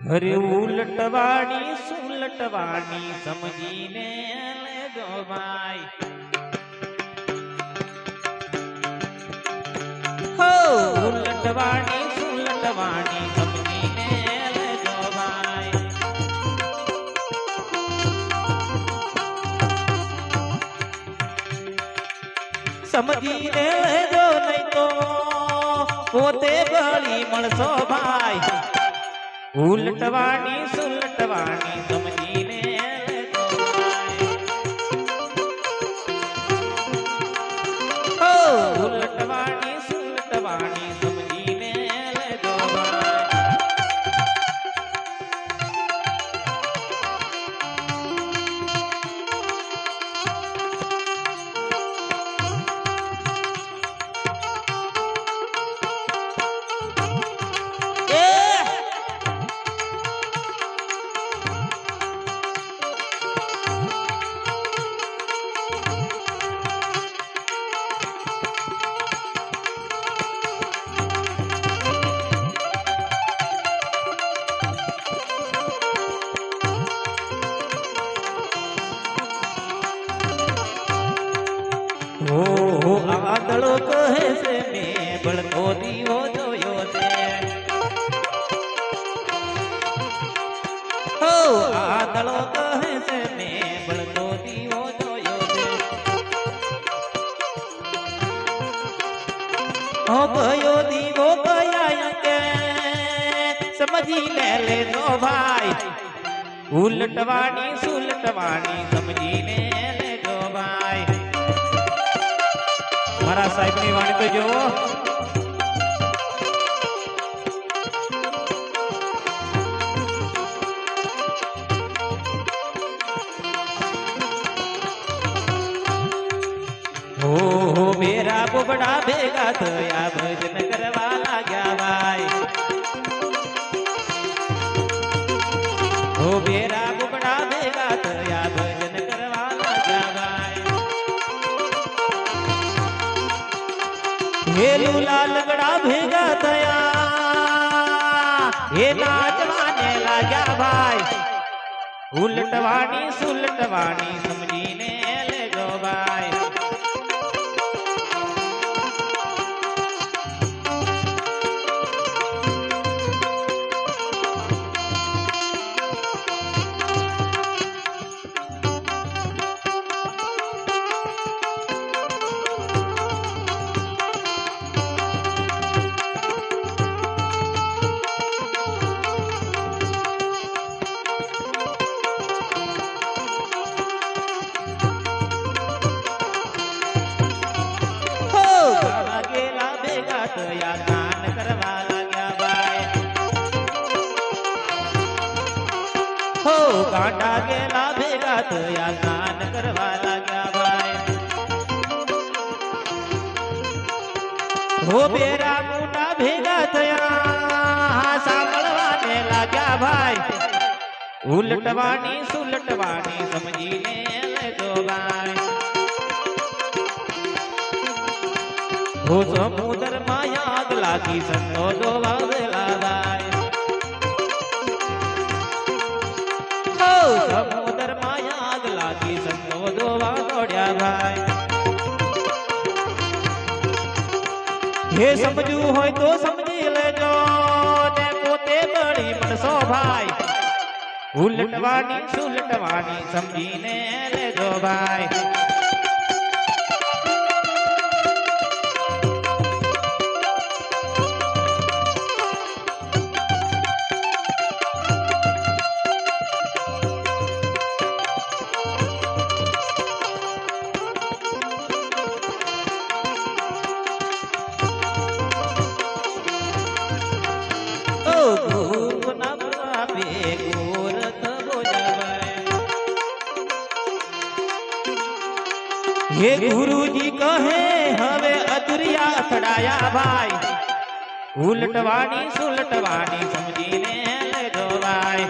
અરે ઉલટવાણી, સુલટવાણી, સમજીને લેજો ભાઈ હો! ઉલટવાણી, સુલટવાણી, સમજીને લેજો ભાઈ સમજીને લેજો નહીં તો પોતે બળી મળશો ભાઈ. ઉલટવાણી સુલટવાની સમજીને હો હો આદળો કહે છે, મેં બળતો દીવો જોયો છે. હો આદળો કહે છે, મેં બળતો દીવો જોયો છે. હો ભયો દીવો કયા કે, સમજી ઉલટવાણી સુલટવાણી સમજીને મારા સાહેબની વાણી તો જોવો મેરા બોબડા ભેગા થયા, ભજન કરવા લાગ્યા ભાઈ. હો મેરા હેલું લાલગડા ભેગા થયા હે નાચવાને લાગ્યા ભાઈ ઉલટવાણી સુલટવાણી સમજીને ગાંડા ગેલા ભેગા થયા સ્નાન કરવા લાગ્યા ભાઈ. હો બેરા મોટા ભેગા થયા, સાંભળવાને લાગ્યા ભાઈ. ઉલટવાની સુલટવાની સમજીને લેજો ભાઈ. હો સમુદરમાં આગ લાગી સંતો જોવા હે સમજવું હોય તો સમજી લેજો. ને પોતે બળી પડશો ભાઈ ઉલટવાની સુલટવાની સમજીને લેજો ભાઈ. હે ગુરુજી કહે હવે અધુરિયા અથડાયા ભાઈ ઉલટવાણી સુલટવાણી સમજીને લેજો ભાઈ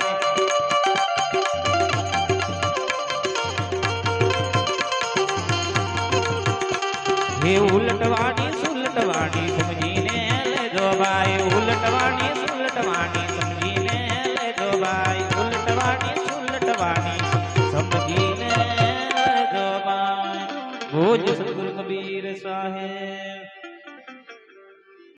હે ઉલટવાણી સુલટવાણી લટવાની શું લટવાની સમજીને જોવાય ભુજ સદગુરુ કબીર સાહેબ